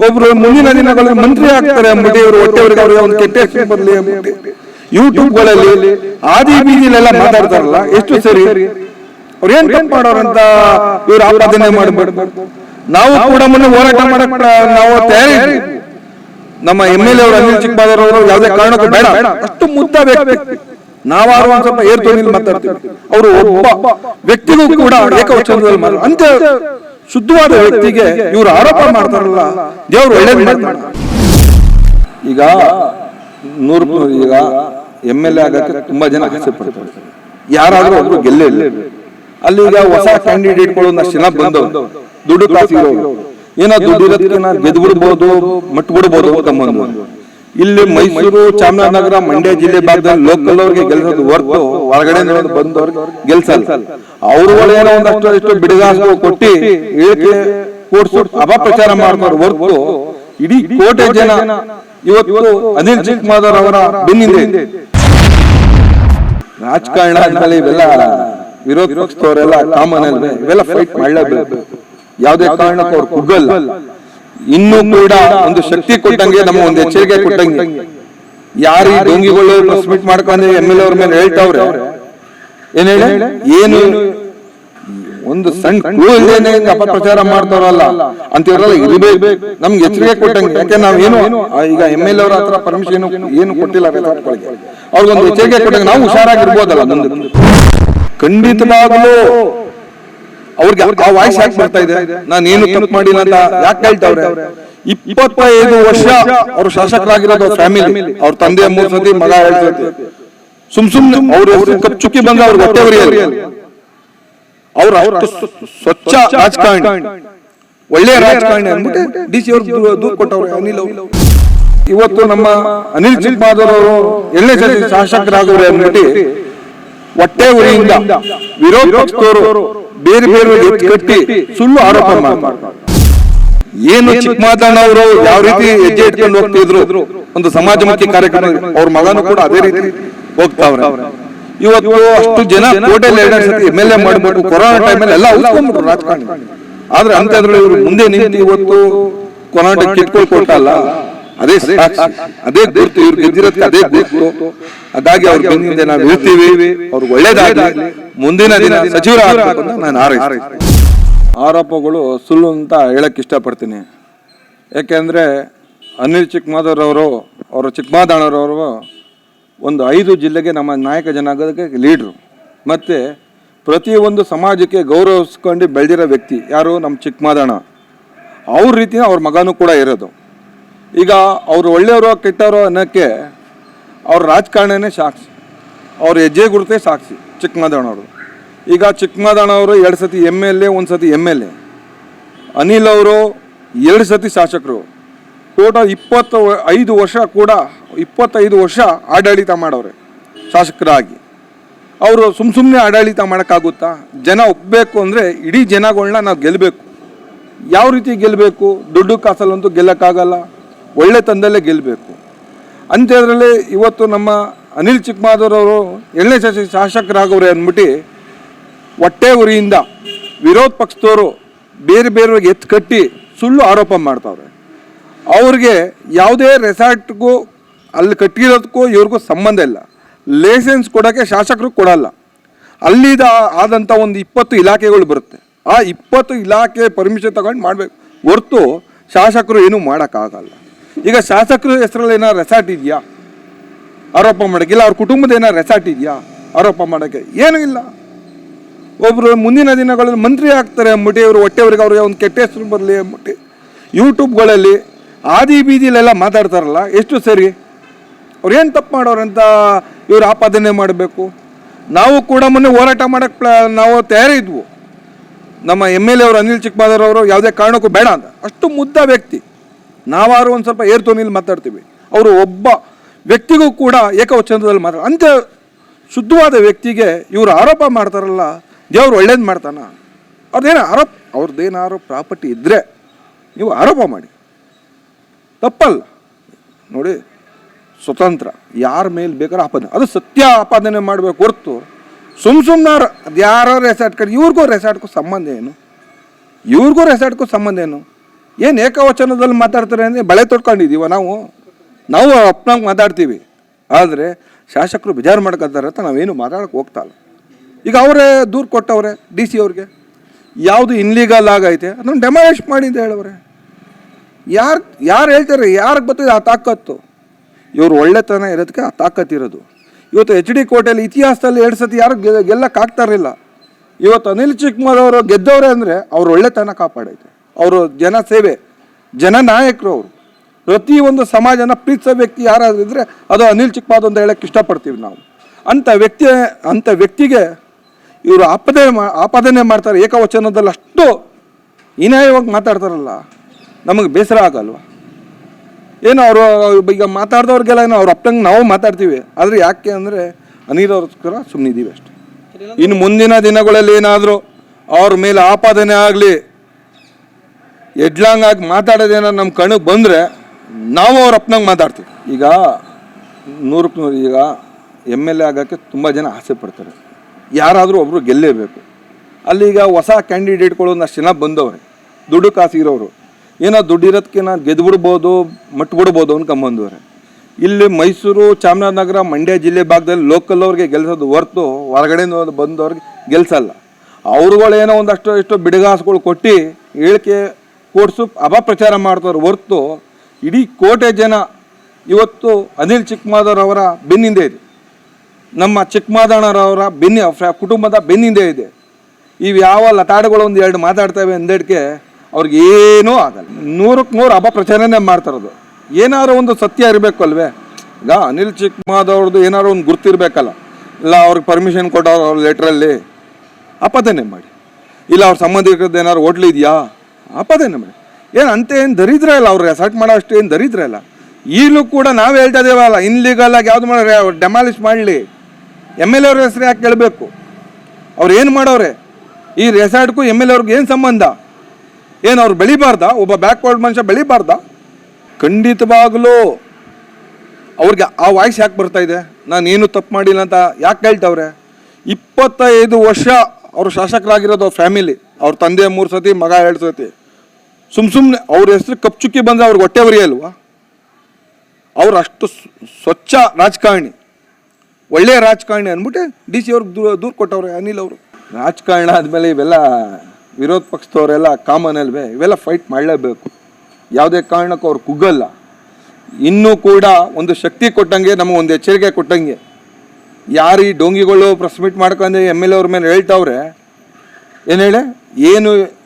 ಒಬ್ರು ಮುಂದಿನ ದಿನಗಳಲ್ಲಿ ಮಂತ್ರಿ ಆಗ್ತಾರೆ ಅಂದ್ಬಿಟ್ಟು ಇವರು ಹೊಟ್ಟೆವರಿಗೆ ಅವ್ರಿಗೆ ಒಂದು ಕೆಟ್ಟ ಹೆಸರು ಬರಲಿ ಅಂದ್ಬಿಟ್ಟು ಯೂಟ್ಯೂಬ್ಗಳಲ್ಲಿ ಆದಿ ಬೀದಿಲೆಲ್ಲ ಮಾತಾಡ್ತಾರಲ್ಲ ಎಷ್ಟು ಸರಿ? ಅವ್ರು ಏನ್ ತಪ್ಪು ಮಾಡೋರಂತ ಇವ್ರು ಆರಾಧನೆ ಮಾಡಬಾರ್ದು ನಾವು ಕೂಡ ಮೊನ್ನೆ ಹೋರಾಟ ಮಾಡಕ್ ನಾವು ತಯಾರಿ ನಮ್ಮ ಎಂ ಎಲ್ ಎ ಅವರು ಅನಿಲ್ ಚಿಕ್ಕಬಾದರ್ ಅವರು ಯಾವುದೇ ಕಾರಣಕ್ಕೂ ಬೇಡ. ಅಷ್ಟು ಮುದ್ದ ವ್ಯಕ್ತಿ. ನಾವಾರು ಒಂದ್ ಸ್ವಲ್ಪ ಏರ್ ಮಾತಾಡ್ತೀವಿ. ಅವರು ಒಬ್ಬ ವ್ಯಕ್ತಿಗೂ ಕೂಡ ಏಕವಚನದಲ್ಲಿ ಮಾತಾಡ ಅಂತ ಶುದ್ಧವಾದ ವ್ಯಕ್ತಿಗೆ ಇವರು ಆರೋಪ ಮಾಡ್ತಾರಲ್ಲ ದೇವರು ಒಳ್ಳೇದು ಮಾಡ್ತಾರೆ. ಈಗ ನೂರು ಈಗ ಎಂ ಎಲ್ ಎ ಆಗಕ್ಕೆ ತುಂಬಾ ಜನ ಆಸೆ ಪಡ್ತಾರೆ. ಯಾರಾದ್ರೂ ಒಬ್ರು ಗೆಲ್ಲೇ ಇಲ್ಲ ಅಲ್ಲಿ ಈಗ ಹೊಸ ಕ್ಯಾಂಡಿಡೇಟ್ಗಳು ಒಂದಷ್ಟು ಜನ ಬಂದವು ದುಡ್ಡು ಕಾಸು ಇರೋರು ಏನೋ ದುಡ್ಡು ಇರೋದಕ್ಕೆ ನಾನು ಗೆದ್ದು ಬಿಡ್ಬೋದು ತಮ್ಮ ಬಿಡ್ಬೋದು ಇಲ್ಲಿ ಮೈಸೂರು, ಚಾಮರಾಜನಗರ, ಮಂಡ್ಯ ಜಿಲ್ಲೆ ಭಾಗದಲ್ಲಿ ಲೋಕಲ್ ಅವ್ರಿಗೆ ಗೆಲ್ಸೋದು ಹೊರತು ಹೊರಗಡೆ ಬಂದವ್ರಿಗೆ ಗೆಲ್ಸಲ್ಲ. ಅವ್ರುಗಳು ಏನೋ ಒಂದಷ್ಟು ಇಷ್ಟು ಬಿಡುಗಾಸು ಕೊಟ್ಟಿ ಹೇಳಿಕೆ ಕೂಡ್ಸು ಅಪಪ್ರಚಾರ ಮಾಡ್ತಾರೆ ಹೊರತು ಇಡೀ ಕೋಟೆ ಜನ ಇವತ್ತು ಅನಿಲ್ ಚಿಕ್ಕಮಾದರ್ ಅವರ ಬೆನ್ನಿಂದೆ. ರಾಜಕಾರಣ ಇವೆಲ್ಲ ವಿರೋಧ ಪಕ್ಷದವರೆಲ್ಲ ಕಾಮನ್ ಅಲ್ವೇ? ಇವೆಲ್ಲ ಫೈಟ್ ಮಾಡಲೇಬೇಕು. ಯಾವುದೇ ಕಾರಣಕ್ಕೂ ಅವ್ರು ಕುಗ್ಗಲ್ಲ. ಇನ್ನೂ ಕೂಡ ಒಂದು ಶಕ್ತಿ ಕೊಟ್ಟಂಗೆ ನಮ್ಮ ಒಂದು ಎಚ್ಚರಿಕೆ ಕೊಟ್ಟಂಗೆ. ಯಾರು ಡೊಂಗಿಗಳು ಪ್ರೆಸ್ ಮಾಡ್ಕೊಂಡು ಎಂ ಎಲ್ ಅವ್ರ ಮೇಲೆ ಹೇಳ್ತಾವ್ರೆ? ಏನ್ ಹೇಳಿ? ಏನು ಒಂದು ಸಣ್ಣ ಕ್ಲೂ ಇಲ್ದೇನೆ ಅಪಪ್ರಚಾರ ಮಾಡ್ತಾರಲ್ಲ ಅಂತ ಇರಲ್ಲ ಇರ್ಬೇಕು. ನಮ್ಗೆ ಎಚ್ಚರಿಕೆ ಕೊಟ್ಟಂಗೆ. ಯಾಕೆ ನಾವೇನು? ಆ, ಈಗ ಎಂ ಎಲ್ ಅವ್ರ ಹತ್ರ ಪರ್ಮಿಷನ್ ಏನು ಕೊಟ್ಟಿಲ್ಲ ಅವ್ರಿಗೆ ಅವ್ರಿಗೊಂದು ಎಚ್ಚರಿಕೆ ಕೊಟ್ಟಂಗೆ ನಾವು ಹುಷಾರಾಗಿರ್ಬೋದಲ್ಲ ಮುಂದೆ ಖಂಡಿತವಾಗ್ಲೂ. ಅವ್ರಿಗೆ ಆ ವಾಯ್ಸ್ ಯಾಕೆ ಬರ್ತಾ ಇದೆ. ನಾನು ಏನು ತಪ್ಪು ಮಾಡಿಲ್ಲ ಅಂತ ಯಾಕೆ ಹೇಳ್ತಾವ್ರೆ? ಇಪ್ಪತ್ತೈದು ವರ್ಷ ಅವರು ಶಾಸಕರಾಗಿರೋದು ಫ್ಯಾಮಿಲಿ ಅವ್ರ ತಂದೆ ಮೂರ್ ಸತಿ ಮಗ ಎರಡ್ ಸತಿ. ಸುಮ್ ಸುಮ್ನೆ ಅವ್ರ ಕಪ್ ಚುಕ್ಕಿ ಬಂದ್ರೆ ಅವ್ರಿಗೆ ಹೊಟ್ಟೆ ಉರಿಯಲ್ಲ ಅವ್ರ ಸ್ವಚ್ಛ ರಾಜಕಾರಣಿ. ಒಳ್ಳೆಯ ರಾಜಕಾರಣಿ ಅಂದ್ಬಿಟ್ಟು ಡಿ ಸಿ ಅವ್ರು ದೂರ ಕೊಟ್ಟವ್ರೆ ಅನಿಲ್ ಅವ್ರು. ಇವತ್ತು ನಮ್ಮ ಅನಿಲ್ ಚಿಕ್ಕಮಾದರ್ ಅವರು ಎಲ್ಲೇ ಸತಿ ಶಾಸಕರಾಗವ್ರೆ ಅಂದ್ಬಿಟ್ಟು ಹೊಟ್ಟೆ ಉರಿಯಿಂದ ವಿರೋಧ ಪಕ್ಷದವರು ಬೇರೆ ಬೇರೆ ಕಟ್ಟಿ ಸುಳ್ಳು ಆರೋಪ ಮಾಡ್ತಾರೆ. ಏನು ಚಿಕ್ಕಮಾದಣ್ಣ ಅವರು ಯಾವ ರೀತಿ ಹೆಜ್ಜೆ ಇಟ್ಕೊಂಡು ಹೋಗ್ತಿದ್ರು? ಒಂದು ಸಮಾಜಮುಖಿ ಕಾರ್ಯಕ್ರಮ ಅವ್ರ ಮಗನೂ ಕೂಡ ಅದೇ ರೀತಿ ಹೋಗ್ತಾವ್ರೆ. ಇವತ್ತು ಅಷ್ಟು ಜನ ಸತಿ ಎಂ ಎಲ್ ಎ ಮಾಡ್ಬಿಟ್ಟು ಕೊರೋನಾ ಟೈಮಲ್ಲಿ ಎಲ್ಲ ಉಳ್ಕೊಂಡ್ಬಿಟ್ರು ರಾಜಕಾರಣಿ. ಆದ್ರೆ ಅಂತಂದ್ರೆ ಇವರು ಮುಂದೆ ನಿಂತು ಇವತ್ತು ಕೊರೋನಾ ಕಿಟ್ಕೊಳ್ ಕೊಟ್ಟಲ್ಲ ಅದೇ ಅದೇ ಗುರುತು ಇವ್ರು ಗೆದ್ದಿರೋದಕ್ಕೆ ಅದೇ ಗುರುತು. ಹಾಗಾಗಿ ಅವ್ರ ಬೆನ್ನಿಂದ ನಾವು ಹೇಳ್ತೀವಿ ಅವ್ರಿಗೆ ಒಳ್ಳೇದಾಗಲಿ ಮುಂದಿನ ದಿನ ಅಂತ ನಾನು ಹಾರೈಸ್ತೀನಿ. ಆರೋಪಗಳು ಸುಳ್ಳು ಅಂತ ಹೇಳಕ್ ಇಷ್ಟಪಡ್ತೀನಿ. ಯಾಕೆಂದ್ರೆ ಅನಿಲ್ ಚಿಕ್ಕಮಾದವ್ರವರು ಅವರು ಚಿಕ್ಕಮಾದಣ್ಣರವರು ಒಂದು ಐದು ಜಿಲ್ಲೆಗೆ ನಮ್ಮ ನಾಯಕ ಜನಾಂಗಕ್ಕೆ ಲೀಡ್ರು. ಮತ್ತು ಪ್ರತಿಯೊಂದು ಸಮಾಜಕ್ಕೆ ಗೌರವಿಸ್ಕೊಂಡು ಬೆಳೆದಿರೋ ವ್ಯಕ್ತಿ ಯಾರು? ನಮ್ಮ ಚಿಕ್ಕಮಾದಣ್ಣ ಅವ್ರ ರೀತಿಯ ಅವ್ರ ಮಗನೂ ಕೂಡ ಇರೋದು. ಈಗ ಅವರು ಒಳ್ಳೆಯವರು ಕೆಟ್ಟವರು ಅನ್ನೋಕ್ಕೆ ಅವ್ರ ರಾಜಕಾರಣನೇ ಸಾಕ್ಷಿ ಅವ್ರ ಹೆಜ್ಜೆ ಗುರುತೆ ಸಾಕ್ಷಿ ಚಿಕ್ಕಮದಣ್ಣವರು. ಈಗ ಚಿಕ್ಕಮದಣ್ಣವರು ಎರಡು ಸತಿ ಎಂ ಎಲ್ ಎ, ಒಂದು ಸತಿ ಎಂ ಎಲ್ ಎ. ಅನಿಲ್ ಅವರು ಎರಡು ಸತಿ ಶಾಸಕರು. ಟೋಟಲ್ ಇಪ್ಪತ್ತು ಐದು ವರ್ಷ ಕೂಡ ಇಪ್ಪತ್ತೈದು ವರ್ಷ ಆಡಳಿತ ಮಾಡೋರೆ ಶಾಸಕರಾಗಿ. ಅವರು ಸುಮ್ಮ ಸುಮ್ಮನೆ ಆಡಳಿತ ಮಾಡೋಕ್ಕಾಗುತ್ತಾ? ಜನ ಒಪ್ಪಬೇಕು ಅಂದರೆ ಇಡೀ ಜನಗಳನ್ನ ನಾವು ಗೆಲ್ಲಬೇಕು ಯಾವ ರೀತಿ ಗೆಲ್ಲಬೇಕು ದುಡ್ಡು ಕಾಸಲ್ಲಂತೂ ಗೆಲ್ಲಕ್ಕಾಗಲ್ಲ. ಒಳ್ಳೆ ತಂದಲ್ಲೇ ಗೆಲ್ಲಬೇಕು ಅಂಥದ್ರಲ್ಲಿ ಇವತ್ತು ನಮ್ಮ ಅನಿಲ್ ಚಿಕ್ಕಮಾದೂರ್ ಅವರು ಎಣ್ಣೆ ಸಸಿ ಶಾಸಕರಾಗವ್ರೆ ಅಂದ್ಬಿಟ್ಟು ಹೊಟ್ಟೆ ಉರಿಯಿಂದ ವಿರೋಧ ಪಕ್ಷದವರು ಬೇರೆ ಬೇರೆಯವ್ರಿಗೆ ಎತ್ತು ಕಟ್ಟಿ ಸುಳ್ಳು ಆರೋಪ ಮಾಡ್ತಾವ್ರೆ. ಅವ್ರಿಗೆ ಯಾವುದೇ ರೆಸಾರ್ಟ್ಗೂ ಅಲ್ಲಿ ಕಟ್ಟಿರೋದಕ್ಕೂ ಇವ್ರಿಗೂ ಸಂಬಂಧ ಇಲ್ಲ. ಲೈಸೆನ್ಸ್ ಕೊಡೋಕ್ಕೆ ಶಾಸಕರು ಕೊಡಲ್ಲ. ಅಲ್ಲಿದ ಆದಂಥ ಒಂದು ಇಪ್ಪತ್ತು ಇಲಾಖೆಗಳು ಬರುತ್ತೆ. ಆ ಇಪ್ಪತ್ತು ಇಲಾಖೆ ಪರ್ಮಿಷನ್ ತಗೊಂಡು ಮಾಡಬೇಕು. ಹೊರ್ತು ಶಾಸಕರು ಏನೂ ಮಾಡೋಕ್ಕಾಗಲ್ಲ. ಈಗ ಶಾಸಕರ ಹೆಸರಲ್ಲಿ ಏನಾರು ರೆಸಾರ್ಟ್ ಇದೆಯಾ? ಆರೋಪ ಮಾಡೋಕ್ಕೆ. ಇಲ್ಲ, ಅವ್ರ ಕುಟುಂಬದ ಏನಾರು ರೆಸಾರ್ಟ್ ಇದೆಯಾ? ಆರೋಪ ಮಾಡೋಕ್ಕೆ. ಏನೂ ಇಲ್ಲ. ಒಬ್ಬರು ಮುಂದಿನ ದಿನಗಳಲ್ಲಿ ಮಂತ್ರಿ ಆಗ್ತಾರೆ ಅಂದ್ಬಿಟ್ಟು ಇವರು ಹೊಟ್ಟೆವ್ರಿಗೆ ಅವ್ರಿಗೆ ಒಂದು ಕೆಟ್ಟ ಹೆಸರು ಬರಲಿ ಅಂದ್ಬಿಟ್ಟು ಯೂಟ್ಯೂಬ್ಗಳಲ್ಲಿ ಆದಿ ಬೀದಿಲೆಲ್ಲ ಮಾತಾಡ್ತಾರಲ್ಲ, ಎಷ್ಟು ಸರಿ? ಅವ್ರು ಏನು ತಪ್ಪು ಮಾಡೋರಂತ ಇವರು ಆಪಾದನೆ ಮಾಡಬೇಕು? ನಾವು ಕೂಡ ಮೊನ್ನೆ ಹೋರಾಟ ಮಾಡೋಕ್ಕೆ ಪ್ಲ, ನಾವು ತಯಾರಿದ್ವು. ನಮ್ಮ ಎಂ ಎಲ್ ಎ ಅವರು, ಅನಿಲ್ ಚಿಕ್ಕಮಾದರ್ ಅವರು ಯಾವುದೇ ಕಾರಣಕ್ಕೂ ಬೇಡ ಅಂತ. ಅಷ್ಟು ಮುದ್ದ ವ್ಯಕ್ತಿ. ನಾವಾರು ಒಂದು ಸ್ವಲ್ಪ ಏರ್ತೋನಿಲಿ ಮಾತಾಡ್ತೀವಿ. ಅವರು ಒಬ್ಬ ವ್ಯಕ್ತಿಗೂ ಕೂಡ ಏಕವಚನದಲ್ಲಿ ಮಾತಾಡ ಅಂತ ಶುದ್ಧವಾದ ವ್ಯಕ್ತಿಗೆ ಇವರು ಆರೋಪ ಮಾಡ್ತಾರಲ್ಲ, ದೇವ್ರು ಒಳ್ಳೇದು ಮಾಡ್ತಾನ. ಅವ್ರದ್ದೇನು ಆರೋಪ ಅವ್ರದ್ದೇನಾರು ಪ್ರಾಪರ್ಟಿ ಇದ್ದರೆ ನೀವು ಆರೋಪ ಮಾಡಿ. ತಪ್ಪಲ್ಲ. ನೋಡಿ, ಸ್ವತಂತ್ರ. ಯಾರ ಮೇಲೆ ಬೇಕಾದ್ರೂ ಆಪಾದನೆ. ಅದು ಸತ್ಯ ಆಪಾದನೆ ಮಾಡಬೇಕು ಹೊರತು ಸುಮ್ ಸುಮ್ಮನೆ ಅದು ಯಾರೋ ರೆಸಾರ್ಟ್ ಕಡೆ ಇವ್ರಿಗೂ ರೆಸಾರ್ಟ್ಗೂ ಸಂಬಂಧ ಏನು? ಇವ್ರಿಗೂ ರೆಸಾರ್ಟ್ಗೂ ಸಂಬಂಧ ಏನು? ಏನು ಏಕವಚನದಲ್ಲಿ ಮಾತಾಡ್ತಾರೆ ಅಂದರೆ ಬಳೆ ತೊಡ್ಕೊಂಡಿದ್ದೀವ ನಾವು? ನಾವು ಅಪ್ಪನಾಗ ಮಾತಾಡ್ತೀವಿ. ಆದರೆ ಶಾಸಕರು ಬೇಜಾರು ಮಾಡ್ಕೊತಾರೆ ಅಂತ ನಾವೇನು ಮಾತಾಡಕ್ಕೆ ಹೋಗ್ತಾ ಇಲ್ಲ. ಈಗ ಅವರೇ ದೂರು ಕೊಟ್ಟವ್ರೆ, ಡಿ ಸಿ ಅವ್ರಿಗೆ. ಯಾವುದು ಇನ್ಲೀಗಲ್ ಆಗೈತೆ, ಅದನ್ನು ಡೆಮಾಲಿಷ್ ಮಾಡಿ ಅಂತ ಹೇಳವ್ರೆ. ಯಾರು ಯಾರು ಹೇಳ್ತಾರೆ, ಯಾರಿಗೆ ಬರ್ತದೆ ಆ ತಾಕತ್ತು? ಇವರು ಒಳ್ಳೆತನ ಇರೋದಕ್ಕೆ ಆ ತಾಕತ್ತು ಇರೋದು. ಇವತ್ತು ಎಚ್ ಡಿ ಕೋಟೆಯಲ್ಲಿ ಇತಿಹಾಸದಲ್ಲಿ ಎರಡು ಸತಿ ಯಾರು ಗೆಲ್ಲಕ್ಕಾಗ್ತಾ ಇರಲಿಲ್ಲ. ಇವತ್ತು ಅನಿಲ್ ಚಿಕ್ಕಮಗಳವರು ಗೆದ್ದವ್ರೆ ಅಂದರೆ ಅವ್ರ ಒಳ್ಳೆತನ ಕಾಪಾಡೈತೆ. ಅವರು ಜನ ಸೇವೆ, ಜನ ನಾಯಕರು ಅವರು. ಪ್ರತಿಯೊಂದು ಸಮಾಜನ ಪ್ರೀತಿಸೋ ವ್ಯಕ್ತಿ ಯಾರಾದರೂ ಇದ್ದರೆ ಅದು ಅನಿಲ್ ಚಿಕ್ಕಮಾದ ಅಂತ ಹೇಳಕ್ಕೆ ಇಷ್ಟಪಡ್ತೀವಿ ನಾವು. ಅಂಥ ವ್ಯಕ್ತಿ, ಅಂಥ ವ್ಯಕ್ತಿಗೆ ಇವರು ಆಪದೆ ಮಾ, ಆಪಾದನೆ ಮಾಡ್ತಾರೆ, ಏಕವಚನದಲ್ಲಿ ಅಷ್ಟು ಹೀನಾಯವಾಗಿ ಮಾತಾಡ್ತಾರಲ್ಲ, ನಮಗೆ ಬೇಸರ ಆಗಲ್ವ? ಏನು ಅವರು ಈಗ ಮಾತಾಡ್ದವ್ರಿಗೆಲ್ಲ ಏನು ಅವ್ರ ಅಪ್ಪಂಗೆ ನಾವು ಮಾತಾಡ್ತೀವಿ. ಆದರೆ ಯಾಕೆ ಅಂದರೆ ಅನಿಲವ್ರಿಗೋಸ್ಕರ ಸುಮ್ಮನಿದ್ದೀವಿ ಅಷ್ಟೇ. ಇನ್ನು ಮುಂದಿನ ದಿನಗಳಲ್ಲಿ ಏನಾದರೂ ಅವ್ರ ಮೇಲೆ ಆಪಾದನೆ ಆಗಲಿ ಎಡ್ಲಾಂಗ್ ಆಗಿ ಮಾತಾಡೋದೇನೋ ನಮ್ಮ ಕಣ್ಣಿಗೆ ಬಂದರೆ ನಾವು ಅವ್ರ ಅಪ್ಪನಾಗ ಮಾತಾಡ್ತೀವಿ. ಈಗ ನೂರಕ್ಕೆ ನೂರು, ಈಗ ಎಂ ಎಲ್ ಎ ಆಗೋಕ್ಕೆ ತುಂಬ ಜನ ಆಸೆ ಪಡ್ತಾರೆ. ಯಾರಾದರೂ ಒಬ್ಬರು ಗೆಲ್ಲೇಬೇಕು. ಅಲ್ಲಿ ಈಗ ಹೊಸ ಕ್ಯಾಂಡಿಡೇಟ್ಗಳು ಒಂದಷ್ಟು ಜನ ಬಂದವ್ರೆ. ದುಡ್ಡು ಕಾಸು ಇರೋರು ಏನೋ ದುಡ್ಡು ಇರೋದಕ್ಕೆ ನಾನು ಗೆದ್ಬಿಡ್ಬೋದು, ಮಟ್ಬಿಡ್ಬೋದು ಅನ್ಕೊಂಬಂದವ್ರೆ ಇಲ್ಲಿ ಮೈಸೂರು, ಚಾಮರಾಜನಗರ, ಮಂಡ್ಯ ಜಿಲ್ಲೆ ಭಾಗದಲ್ಲಿ ಲೋಕಲ್ ಅವ್ರಿಗೆ ಗೆಲ್ಸೋದು ಹೊರ್ತು ಹೊರಗಡೆಯಿಂದ ಬಂದವ್ರಿಗೆ ಗೆಲ್ಸಲ್ಲ. ಅವ್ರುಗಳೇನೋ ಒಂದಷ್ಟು ಎಷ್ಟು ಬಿಡುಗಾಸುಗಳು ಕೊಟ್ಟು ಹೇಳಿಕೆ ಕೊಡ್ಸು ಅಪಪ್ರಚಾರ ಮಾಡ್ತಾರೆ ಹೊರತು ಇಡೀ ಕೋಟೆ ಜನ ಇವತ್ತು ಅನಿಲ್ ಚಿಕ್ಕಮಾದವ್ರವರ ಬೆನ್ನಿಂದೆ ಇದೆ. ನಮ್ಮ ಚಿಕ್ಕಮಾದಣ್ಣರವರ ಬೆನ್ನಿ ಕುಟುಂಬದ ಬೆನ್ನಿಂದೆ ಇದೆ. ಇವು ಯಾವ ಲತಾಡಗಳು ಒಂದು ಎರಡು ಮಾತಾಡ್ತವೆ ಅಂದೇಡ್ಕೆ ಅವ್ರಿಗೆ ಏನೂ ಆಗಲ್ಲ. ನೂರಕ್ಕೆ ನೂರು ಅಪಪ್ರಚಾರನೇ ಮಾಡ್ತಾರದು ಏನಾದ್ರು ಒಂದು ಸತ್ಯ ಇರಬೇಕು ಅಲ್ವೇ ಈಗ ಅನಿಲ್ ಚಿಕ್ಕಮಾದವ್ರದ್ದು ಏನಾದ್ರು ಒಂದು ಗುರ್ತಿರ್ಬೇಕಲ್ಲ. ಇಲ್ಲ, ಅವ್ರಿಗೆ ಪರ್ಮಿಷನ್ ಕೊಟ್ಟವ್ರ ಲೆಟ್ರಲ್ಲಿ ಅಪಾದನೆ ಮಾಡಿ. ಇಲ್ಲ, ಅವ್ರ ಸಂಬಂಧಿಕರದ್ದು ಏನಾದ್ರು ಹೋಟ್ಲ್ ಇದೆಯಾ ನಮಗೆ. ಏನು ಅಂತ ಏನು ದರಿದ್ರ ಇಲ್ಲ ಅವ್ರಿಗೆ ರೆಸಾರ್ಟ್ ಮಾಡೋ ಅಷ್ಟು ಏನು ದರಿದ್ರ ಇಲ್ಲ. ಈಗಲೂ ಕೂಡ ನಾವು ಹೇಳ್ತಾ ಇದೇವಲ್ಲ ಇನ್ಲೀಗಲ್ ಆಗಿ ಯಾವ್ದು ಅವ್ರು ಡೆಮಾಲಿಷ್ ಮಾಡಲಿ. ಎಂ ಎಲ್ ಎ ಅವ್ರ ಹೆಸರು ಯಾಕೆ ಕೇಳಬೇಕು ಅವ್ರು ಏನು ಮಾಡೋರೆ? ಈ ರೆಸಾರ್ಟ್ಗೂ ಎಂ ಎಲ್ ಅವ್ರಿಗೆ ಏನು ಸಂಬಂಧ? ಏನು ಅವ್ರು ಬೆಳಿಬಾರ್ದ? ಒಬ್ಬ ಬ್ಯಾಕ್ವರ್ಡ್ ಮನುಷ್ಯ ಬೆಳಿಬಾರ್ದ? ಖಂಡಿತವಾಗಲೂ. ಅವ್ರಿಗೆ ಆ ವಾಯ್ಸ್ ಯಾಕೆ ಬರ್ತಾ ಇದೆ? ನಾನು ಏನು ತಪ್ಪು ಮಾಡಿಲ್ಲ ಅಂತ ಯಾಕೆ ಹೇಳ್ತವ್ರೆ? ಇಪ್ಪತ್ತೈದು ವರ್ಷ ಅವರು ಶಾಸಕರಾಗಿರೋದು ಫ್ಯಾಮಿಲಿ ಅವ್ರ ತಂದೆ ಮೂರು ಸತಿ, ಮಗ ಎರಡು ಸತಿ. ಸುಮ್ ಸುಮ್ಮನೆ ಅವ್ರ ಹೆಸರು ಕಪ್ಚುಕ್ಕಿ ಬಂದರೆ ಅವ್ರಿಗೆ ಹೊಟ್ಟೆ ಬರಿಯ ಅಲ್ವಾ? ಅವ್ರು ಅಷ್ಟು ಸ್ವ- ಸ್ವಚ್ಛ ರಾಜಕಾರಣಿ. ಒಳ್ಳೆಯ ರಾಜಕಾರಣಿ ಅಂದ್ಬಿಟ್ಟು ಡಿ ಸಿ ಅವ್ರಿಗೆ ದೂರ ದೂರ ಕೊಟ್ಟವ್ರೆ, ಅನಿಲ್ ಅವರು. ರಾಜಕಾರಣ ಆದಮೇಲೆ ಇವೆಲ್ಲ ವಿರೋಧ ಪಕ್ಷದವರೆಲ್ಲ ಕಾಮನ್ ಅಲ್ವೇ? ಇವೆಲ್ಲ ಫೈಟ್ ಮಾಡಲೇಬೇಕು. ಯಾವುದೇ ಕಾರಣಕ್ಕೂ ಅವ್ರು ಕುಗ್ಗಲ್ಲ. ಇನ್ನೂ ಕೂಡ ಒಂದು ಶಕ್ತಿ ಕೊಟ್ಟಂಗೆ, ನಮಗೆ ಒಂದು ಎಚ್ಚರಿಕೆ ಕೊಟ್ಟಂಗೆ. ಯಾರು ಈ ಡೋಂಗಿಗಳು ಪ್ರೆಸ್ ಮೀಟ್ ಮಾಡ್ಕೊಂಡು, ಎಂ ಎಲ್ ಅವ್ರ ಮೇಲೆ ಹೇಳ್ತಾವ್ರೆ? ಏನು ಹೇಳಿ? ಏನು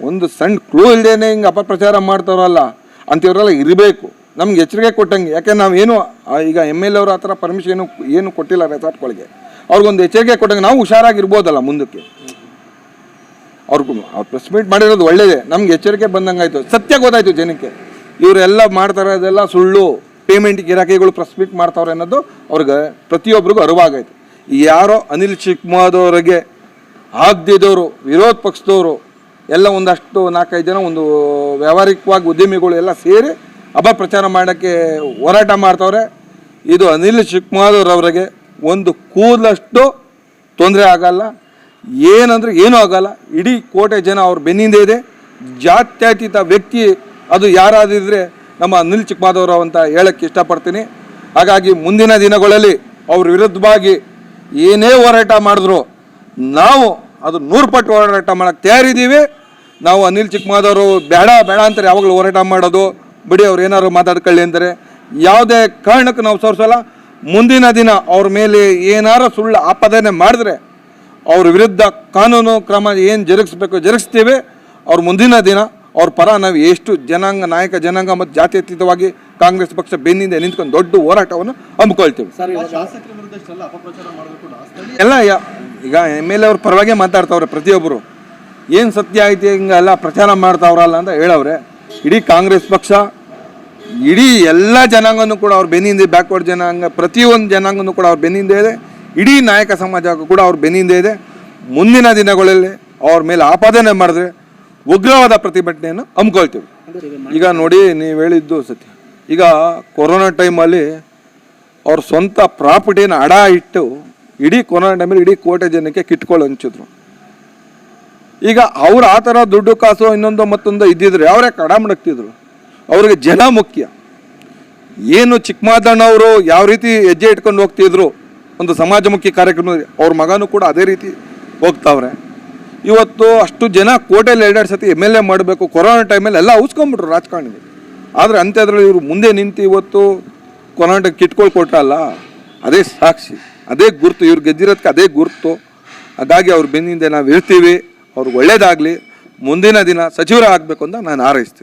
ಒಂದು ಸಣ್ಣ ಕ್ಲೂ ಇಲ್ಲದೇನೆ ಹಿಂಗೆ ಅಪಪ್ರಚಾರ ಮಾಡ್ತಾರಲ್ಲ ಅಂಥವ್ರೆಲ್ಲ ಇರಬೇಕು. ನಮ್ಗೆ ಎಚ್ಚರಿಕೆ ಕೊಟ್ಟಂಗೆ. ಯಾಕೆ ನಾವು ಏನು ಆ, ಈಗ ಎಂ ಎಲ್ ಎವ್ರು ಆ ಥರ ಪರ್ಮಿಷನ್ ಏನು ಕೊಟ್ಟಿಲ್ಲ ರೆಸಾರ್ಟ್ಗಳಿಗೆ ಅವ್ರಿಗೊಂದು ಎಚ್ಚರಿಕೆ ಕೊಟ್ಟಂಗೆ ನಾವು ಹುಷಾರಾಗಿರ್ಬೋದಲ್ಲ ಮುಂದಕ್ಕೆ. ಅವ್ರಿಗೆ ಅವ್ರು ಪ್ರೆಸ್ ಮೀಟ್ ಮಾಡಿರೋದು ಒಳ್ಳೇದೇ. ನಮ್ಗೆ ಎಚ್ಚರಿಕೆ ಬಂದಂಗೆ ಆಯಿತು ಸತ್ಯ ಗೊತ್ತಾಯ್ತು ಜನಕ್ಕೆ. ಇವರೆಲ್ಲ ಮಾಡ್ತಾರೆ ಅದೆಲ್ಲ ಸುಳ್ಳು. ಪೇಮೆಂಟ್ ಗಿರಾಕಿಗಳು ಪ್ರೆಸ್ ಮೀಟ್ ಮಾಡ್ತಾವ್ರೆ ಅನ್ನೋದು ಅವ್ರಿಗೆ ಪ್ರತಿಯೊಬ್ಬರಿಗೂ ಅರಿವಾಗೈತೆ. ಯಾರೋ ಅನಿಲ್ ಚಿಕ್ಕಮಾದವ್ರಿಗೆ ಆಗದಿದ್ದವರು ವಿರೋಧ ಪಕ್ಷದವರು ಎಲ್ಲ ಒಂದಷ್ಟು ನಾಲ್ಕೈದು ಜನ ಒಂದು ವ್ಯಾವಹಾರಿಕವಾಗಿ ಉದ್ಯಮಿಗಳು ಎಲ್ಲ ಸೇರಿ ಅಪಪ್ರಚಾರ ಮಾಡೋಕ್ಕೆ ಹೋರಾಟ ಮಾಡ್ತವ್ರೆ. ಇದು ಅನಿಲ್ ಚಿಕ್ಕಮಾದವ್ರವರಿಗೆ ಒಂದು ಕೂದಲಷ್ಟು ತೊಂದರೆ ಆಗಲ್ಲ. ಏನಂದ್ರೆ ಏನೂ ಆಗಲ್ಲ. ಇಡೀ ಕೋಟೆ ಜನ ಅವ್ರ ಬೆನ್ನಿಂದ ಇದೆ. ಜಾತ್ಯತೀತ ವ್ಯಕ್ತಿ ಅದು ಯಾರಾದಿದ್ರೆ ನಮ್ಮ ಅನಿಲ್ ಚಿಕ್ಕಮಾದವ್ರು ಅಂತ ಹೇಳಕ್ಕೆ ಇಷ್ಟಪಡ್ತೀನಿ. ಹಾಗಾಗಿ ಮುಂದಿನ ದಿನಗಳಲ್ಲಿ ಅವ್ರ ವಿರುದ್ಧವಾಗಿ ಏನೇ ಹೋರಾಟ ಮಾಡಿದ್ರು ನಾವು ಅದು ನೂರು ಪಟ್ಟು ಹೋರಾಟ ಮಾಡಕ್ಕೆ ತಯಾರಿದ್ದೀವಿ. ನಾವು ಅನಿಲ್ ಚಿಕ್ಕಮಾದವರು ಬೇಡ ಬೇಡ ಅಂತಾರೆ ಯಾವಾಗಲೂ ಹೋರಾಟ ಮಾಡೋದು. ಬಿಡಿ ಅವ್ರು ಏನಾದ್ರು ಮಾತಾಡ್ಕೊಳ್ಳಿ ಅಂತಾರೆ ಯಾವುದೇ ಕಾರಣಕ್ಕೆ ನಾವು ಸೋರಿಸಲ್ಲ. ಮುಂದಿನ ದಿನ ಅವ್ರ ಮೇಲೆ ಏನಾರು ಸುಳ್ಳು ಆಪಾದನೆ ಮಾಡಿದ್ರೆ ಅವ್ರ ವಿರುದ್ಧ ಕಾನೂನು ಕ್ರಮ ಏನು ಜರುಗಿಸ್ಬೇಕು ಜರುಗಿಸ್ತೀವಿ. ಅವ್ರ ಮುಂದಿನ ದಿನ ಅವ್ರ ಪರ ನಾವು ಎಷ್ಟು ಜನಾಂಗ ನಾಯಕ ಜನಾಂಗ ಮತ್ತು ಜಾತ್ಯತೀತವಾಗಿ ಕಾಂಗ್ರೆಸ್ ಪಕ್ಷ ಬೆನ್ನಿಂದ ನಿಂತ್ಕೊಂಡು ದೊಡ್ಡ ಹೋರಾಟವನ್ನು ಹಮ್ಮಿಕೊಳ್ತೀವಿ. ಎಲ್ಲ ಈಗ ಎಂ ಎಲ್ ಎ ಪರವಾಗೇ ಮಾತಾಡ್ತಾವ್ರೆ ಪ್ರತಿಯೊಬ್ಬರು ಏನು ಸತ್ಯ ಐತಿ ಹಿಂಗೆಲ್ಲ ಪ್ರಚಾರ ಮಾಡ್ತಾವ್ರಲ್ಲ ಅಂತ ಹೇಳವ್ರೆ. ಇಡೀ ಕಾಂಗ್ರೆಸ್ ಪಕ್ಷ, ಇಡೀ ಎಲ್ಲ ಜನಾಂಗನೂ ಕೂಡ ಅವ್ರ ಬೆನ್ನಿಂದ ಬ್ಯಾಕ್ವರ್ಡ್ ಜನಾಂಗ, ಪ್ರತಿಯೊಂದು ಜನಾಂಗನೂ ಕೂಡ ಅವ್ರ ಬೆನ್ನಿಂದ ಇದೆ. ಇಡೀ ನಾಯಕ ಸಮಾಜ ಕೂಡ ಅವ್ರ ಬೆನ್ನಿಂದ ಇದೆ. ಮುಂದಿನ ದಿನಗಳಲ್ಲಿ ಅವ್ರ ಮೇಲೆ ಆಪಾದನೆ ಮಾಡಿದ್ರೆ ಉಗ್ರವಾದ ಪ್ರತಿಭಟನೆಯನ್ನು ಹಮ್ಮಿಕೊಳ್ತೀವಿ. ಈಗ ನೋಡಿ ನೀವು ಹೇಳಿದ್ದು ಸತ್ಯ. ಈಗ ಕೊರೋನಾ ಟೈಮಲ್ಲಿ ಅವ್ರ ಸ್ವಂತ ಪ್ರಾಪರ್ಟಿನ ಅಡ ಇಟ್ಟು ಇಡೀ ಕೊರೋನಾ ಟೈಮಲ್ಲಿ ಇಡೀ ಕೋಟೆ ಜನಕ್ಕೆ ಕಿಟ್ಕೊಳ್ಳಿ ಹಂಚಿದ್ರು. ಈಗ ಅವ್ರು ಆ ಥರ ದುಡ್ಡು ಕಾಸು ಇನ್ನೊಂದು ಮತ್ತೊಂದು ಇದ್ದಿದ್ರು ಅವರೇ ಕಡ ಮಡಕ್ತಿದ್ರು ಅವ್ರಿಗೆ ಜನ ಮುಖ್ಯ. ಏನು ಚಿಕ್ಕಮಾದಣ್ಣವರು ಯಾವ ರೀತಿ ಹೆಜ್ಜೆ ಇಟ್ಕೊಂಡು ಹೋಗ್ತಿದ್ರು, ಒಂದು ಸಮಾಜಮುಖಿ ಕಾರ್ಯಕ್ರಮ, ಅವ್ರ ಮಗನೂ ಕೂಡ ಅದೇ ರೀತಿ ಹೋಗ್ತಾವ್ರೆ. ಇವತ್ತು ಅಷ್ಟು ಜನ ಕೋಟೆಯಲ್ಲಿ ಎರಡೆರಡು ಸತಿ ಎಂ ಎಲ್ ಎ ಮಾಡಬೇಕು, ಕೊರೋನಾ ಟೈಮಲ್ಲಿ ಎಲ್ಲ ಉಸ್ಕೊಂಡ್ಬಿಟ್ರು ರಾಜಕಾರಣಿಗೆ ಆದರೆ ಅಂಥದ್ರಲ್ಲಿ ಇವರು ಮುಂದೆ ನಿಂತು ಇವತ್ತು ಕೊರೋನಾ ಕಿಟ್ಕೊಳ್ ಕೊಟ್ರಲ್ಲ, ಅದೇ ಸಾಕ್ಷಿ. ಅದೇ ಗುರುತು, ಇವ್ರು ಗೆದ್ದಿರೋದಕ್ಕೆ ಅದೇ ಗುರುತು. ಹಾಗಾಗಿ ಅವ್ರ ಬೆನ್ನಿಂದ ನಾವು ಇರ್ತೀವಿ ಅವ್ರಿಗೆ ಒಳ್ಳೇದಾಗಲಿ, ಮುಂದಿನ ದಿನ ಸಚಿವರಾಗಬೇಕು ಅಂತ ನಾನು ಹಾರೈಸ್ತೀನಿ.